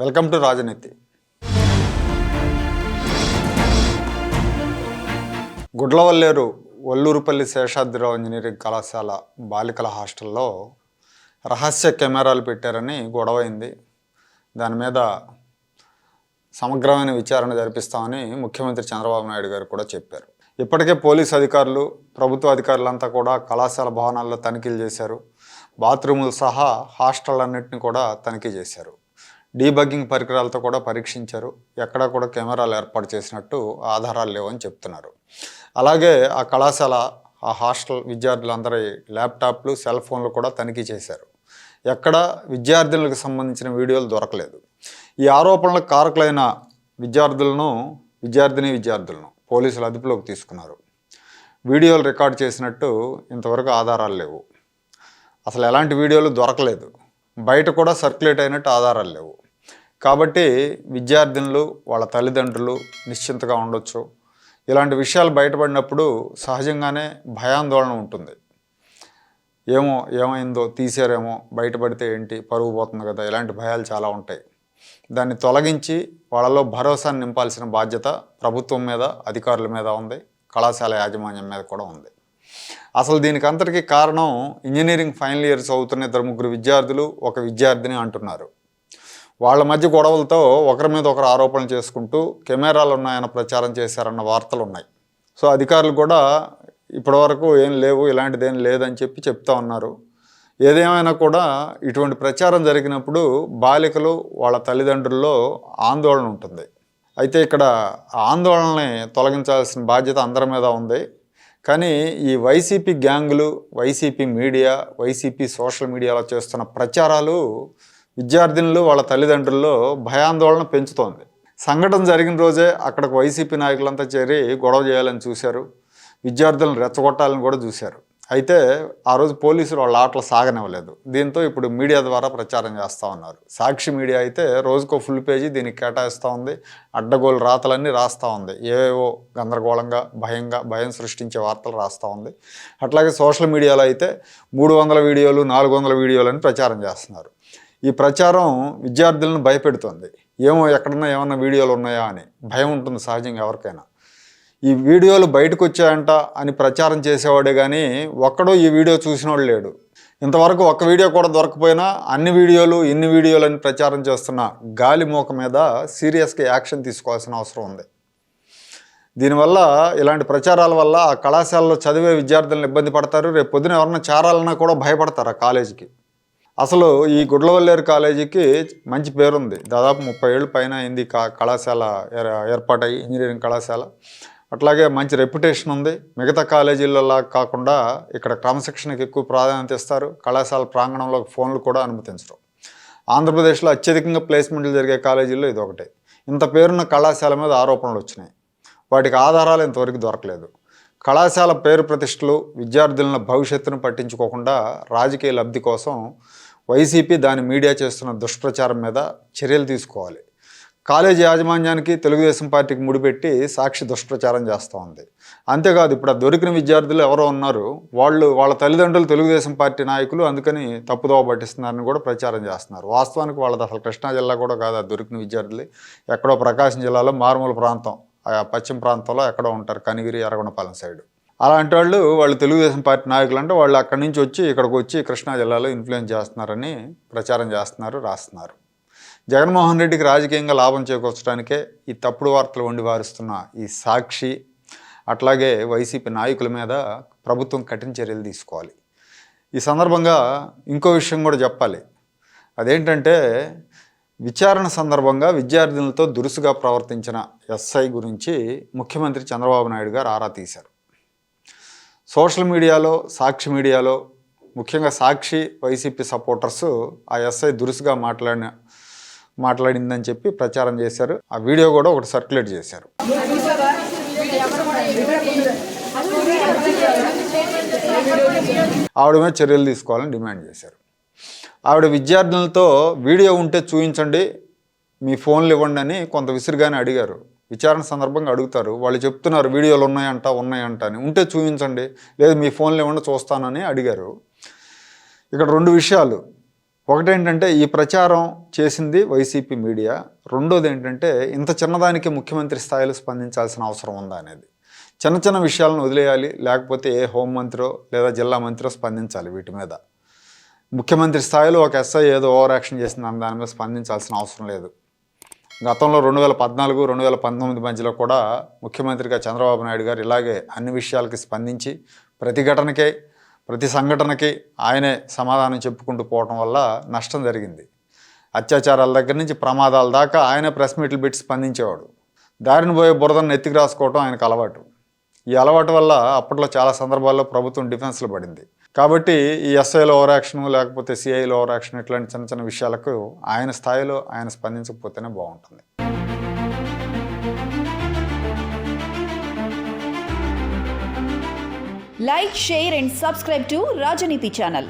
Welcome to రాజనీతి. Gudlavalleru Vallurupalli Seshadrirao engineering కళాశాల బాలికల హాస్టల్లో రహస్య కెమెరాలు పెట్టారని గొడవైంది. దాని మీద సమగ్రమైన విచారణ జరిపిస్తామని ముఖ్యమంత్రి చంద్రబాబు నాయుడు గారు కూడా చెప్పారు. ఇప్పటికే పోలీసు అధికారులు ప్రభుత్వ అధికారులంతా కూడా కళాశాల భవనాల్లో తనిఖీలు చేశారు. బాత్రూములు సహా హాస్టళ్ళన్నింటినీ కూడా తనిఖీ చేశారు. డీబగ్గింగ్ పరికరాలతో కూడా పరీక్షించారు. ఎక్కడా కూడా కెమెరాలు ఏర్పాటు చేసినట్టు ఆధారాలు లేవని చెప్తున్నారు. అలాగే ఆ కళాశాల ఆ హాస్టల్ విద్యార్థులందరి ల్యాప్టాప్లు సెల్ ఫోన్లు కూడా తనిఖీ చేశారు. ఎక్కడ విద్యార్థులకు సంబంధించిన వీడియోలు దొరకలేదు. ఈ ఆరోపణలకు కారకులైన విద్యార్థులను విద్యార్థిని విద్యార్థులను పోలీసులు అదుపులోకి తీసుకున్నారు. వీడియోలు రికార్డ్ చేసినట్టు ఇంతవరకు ఆధారాలు లేవు. అసలు ఎలాంటి వీడియోలు దొరకలేదు. బయట కూడా సర్క్యులేట్ అయినట్టు ఆధారాలు లేవు. కాబట్టి విద్యార్థినులు వాళ్ళ తల్లిదండ్రులు నిశ్చింతగా ఉండొచ్చు. ఇలాంటి విషయాలు బయటపడినప్పుడు సహజంగానే భయాందోళన ఉంటుంది. ఏమో ఏమైందో తీసారేమో బయటపడితే ఏంటి పరుగు పోతుంది కదా ఇలాంటి భయాలు చాలా ఉంటాయి. దాన్ని తొలగించి వాళ్ళలో భరోసాను నింపాల్సిన బాధ్యత ప్రభుత్వం మీద అధికారుల మీద ఉంది కళాశాల యాజమాన్యం మీద కూడా ఉంది. అసలు దీనికి అంతటికీ కారణం ఇంజనీరింగ్ ఫైనల్ ఇయర్ చదువుతున్న ఇద్దరు ముగ్గురు విద్యార్థులు ఒక విద్యార్థిని అంటున్నారు. వాళ్ళ మధ్య గొడవలతో ఒకరి మీద ఒకరు ఆరోపణలు చేసుకుంటూ కెమెరాలు ఉన్నాయన్న ప్రచారం చేశారన్న వార్తలు ఉన్నాయి. సో అధికారులు కూడా ఇప్పటివరకు ఏం లేవు ఇలాంటిది ఏం లేదని చెప్పి చెప్తా ఉన్నారు. ఏదేమైనా కూడా ఇటువంటి ప్రచారం జరిగినప్పుడు బాలికలు వాళ్ళ తల్లిదండ్రుల్లో ఆందోళన ఉంటుంది. అయితే ఇక్కడ ఆందోళనని తొలగించాల్సిన బాధ్యత అందరి మీద ఉంది. కానీ ఈ వైసీపీ గ్యాంగులు వైసీపీ మీడియా వైసీపీ సోషల్ మీడియాలో చేస్తున్న ప్రచారాలు విద్యార్థినులు వాళ్ళ తల్లిదండ్రుల్లో భయాందోళన పెంచుతోంది. సంఘటన జరిగిన రోజే అక్కడికి వైసీపీ నాయకులంతా చేరి గొడవ చేయాలని చూశారు. విద్యార్థులను రెచ్చగొట్టాలని కూడా చూశారు. అయితే ఆ రోజు పోలీసులు వాళ్ళ ఆటలు సాగనివ్వలేదు. దీంతో ఇప్పుడు మీడియా ద్వారా ప్రచారం చేస్తూ ఉన్నారు. సాక్షి మీడియా అయితే రోజుకో ఫుల్ పేజీ దీనికి కేటాయిస్తూ ఉంది. అడ్డగోలు రాతలన్నీ రాస్తూ ఉంది. ఏవేవో గందరగోళంగా భయంగా భయం సృష్టించే వార్తలు రాస్తూ ఉంది. అట్లాగే సోషల్ మీడియాలో అయితే మూడు వందల వీడియోలు నాలుగు వందల వీడియోలు అని ప్రచారం చేస్తున్నారు. ఈ ప్రచారం విద్యార్థులను భయపెడుతుంది. ఏమో ఎక్కడన్నా ఏమన్నా వీడియోలు ఉన్నాయా అని భయం ఉంటుంది సహజంగా ఎవరికైనా. ఈ వీడియోలు బయటకు వచ్చాయంట అని ప్రచారం చేసేవాడే కానీ ఒక్కడో ఈ వీడియో చూసినోడు లేడు. ఇంతవరకు ఒక్క వీడియో కూడా దొరకపోయినా అన్ని వీడియోలు ఇన్ని వీడియోలు అని ప్రచారం చేస్తున్న గాలి మూక మీద సీరియస్గా యాక్షన్ తీసుకోవాల్సిన అవసరం ఉంది. దీనివల్ల ఇలాంటి ప్రచారాల వల్ల ఆ కళాశాలలో చదివే విద్యార్థులను ఇబ్బంది పడతారు. రేపు పొద్దున ఎవరన్నా చేరాలన్నా కూడా భయపడతారు ఆ కాలేజీకి. అసలు ఈ గుడ్లవల్లేరు కాలేజీకి మంచి పేరుంది. దాదాపు ముప్పై ఏళ్ళు పైన అయింది కా కళాశాల ఏర్- ఏర్పాటై ఇంజనీరింగ్ కళాశాల. అట్లాగే మంచి రెప్యుటేషన్ ఉంది. మిగతా కాలేజీలలా కాకుండా ఇక్కడ క్రమశిక్షణకి ఎక్కువ ప్రాధాన్యత ఇస్తారు. కళాశాల ప్రాంగణంలో ఫోన్లు కూడా అనుమతించరు. ఆంధ్రప్రదేశ్లో అత్యధికంగా ప్లేస్మెంట్లు జరిగే కాలేజీల్లో ఇది ఒకటే. ఇంత పేరున్న కళాశాల మీద ఆరోపణలు వచ్చినాయి. వాటికి ఆధారాలు ఇంతవరకు దొరకలేదు. కళాశాల పేరు ప్రతిష్టలు విద్యార్థులను భవిష్యత్తును పట్టించుకోకుండా రాజకీయ లబ్ధి కోసం వైసీపీ దాని మీడియా చేస్తున్న దుష్ప్రచారం మీద చర్యలు తీసుకోవాలి. కాలేజీ యాజమాన్యానికి తెలుగుదేశం పార్టీకి ముడిపెట్టి సాక్షి దుష్ప్రచారం చేస్తూ ఉంది అంతేకాదు ఇప్పుడు ఆ దొరికిన విద్యార్థులు ఎవరో ఉన్నారు వాళ్ళు వాళ్ళ తల్లిదండ్రులు తెలుగుదేశం పార్టీ నాయకులు అందుకని తప్పుదోవ పట్టిస్తున్నారని కూడా ప్రచారం చేస్తున్నారు. వాస్తవానికి వాళ్ళది అసలు కృష్ణా జిల్లా కూడా కాదు ఆ దొరికిన విద్యార్థులు. ఎక్కడో ప్రకాశం జిల్లాలో మారుమూల ప్రాంతం ఆ పశ్చిమ ప్రాంతంలో ఎక్కడో ఉంటారు కనిగిరి ఎర్రగొండపాలెం సైడు. అలాంటి వాళ్ళు వాళ్ళు తెలుగుదేశం పార్టీ నాయకులు అంటే వాళ్ళు అక్కడి నుంచి వచ్చి ఇక్కడికి వచ్చి కృష్ణా జిల్లాలో ఇన్ఫ్లుయెన్స్ చేస్తున్నారని ప్రచారం చేస్తున్నారు రాస్తున్నారు. జగన్మోహన్ రెడ్డికి రాజకీయంగా లాభం చేకూర్చడానికే ఈ తప్పుడు వార్తలు వండి వారుస్తున్న ఈ సాక్షి అట్లాగే వైసీపీ నాయకుల మీద ప్రభుత్వం కఠిన చర్యలు తీసుకోవాలి. ఈ సందర్భంగా ఇంకో విషయం కూడా చెప్పాలి. అదేంటంటే విచారణ సందర్భంగా విద్యార్థులతో దురుసుగా ప్రవర్తించిన ఎస్ఐ గురించి ముఖ్యమంత్రి చంద్రబాబు నాయుడు గారు ఆరా తీశారు. సోషల్ మీడియాలో సాక్షి మీడియాలో ముఖ్యంగా సాక్షి వైసీపీ సపోర్టర్స్ ఆ ఎస్ఐ దురుసుగా మాట్లాడిన మాట్లాడిందని చెప్పి ప్రచారం చేశారు. ఆ వీడియో కూడా ఒకటి సర్క్యులేట్ చేశారు. ఆవిడ మీద చర్యలు తీసుకోవాలని డిమాండ్ చేశారు. ఆవిడ విద్యార్థులతో వీడియో ఉంటే చూపించండి మీ ఫోన్లు ఇవ్వండి అని కొంత విసురుగానే అడిగారు. విచారణ సందర్భంగా అడుగుతారు. వాళ్ళు చెప్తున్నారు వీడియోలు ఉన్నాయంట ఉన్నాయంట అని. ఉంటే చూపించండి. లేదు మీ ఫోన్లు ఏమన్నా చూస్తానని అడిగారు. ఇక్కడ రెండు విషయాలు. ఒకటేంటంటే ఈ ప్రచారం చేసింది వైసీపీ మీడియా. రెండోది ఏంటంటే ఇంత చిన్నదానికి ముఖ్యమంత్రి స్థాయిలో స్పందించాల్సిన అవసరం ఉందా అనేది. చిన్న చిన్న విషయాలను వదిలేయాలి. లేకపోతే ఏ హోంమంత్రో లేదా జిల్లా మంత్రో స్పందించాలి వీటి మీద. ముఖ్యమంత్రి స్థాయిలో ఒక ఎస్ఐ ఏదో ఓవర్ యాక్షన్ చేసిందని దాని మీద స్పందించాల్సిన అవసరం లేదు. గతంలో రెండు వేల పద్నాలుగు రెండు వేల పంతొమ్మిది మధ్యలో కూడా ముఖ్యమంత్రిగా చంద్రబాబు నాయుడు గారు ఇలాగే అన్ని విషయాలకి స్పందించి ప్రతి ఘటనకే ప్రతి సంఘటనకి ఆయనే సమాధానం చెప్పుకుంటూ పోవటం వల్ల నష్టం జరిగింది. అత్యాచారాల దగ్గర నుంచి ప్రమాదాల దాకా ఆయన ప్రెస్ మీట్లు పెట్టి స్పందించేవాడు. దారిని పోయే బురదను ఎత్తికి రాసుకోవటం ఆయనకు అలవాటు. ఈ అలవాటు వల్ల అప్పట్లో చాలా సందర్భాల్లో ప్రభుత్వం డిఫెన్స్లో పడింది. కాబట్టి ఈ ఎస్ఐలో ఓవర్ యాక్షన్ లేకపోతే సిఐలో ఓవర్ యాక్షన్ ఇట్లాంటి చిన్న చిన్న విషయాలకు ఆయన స్థాయిలో ఆయన స్పందించకపోతేనే బాగుంటుంది. Like share and subscribe to Rajneeti channel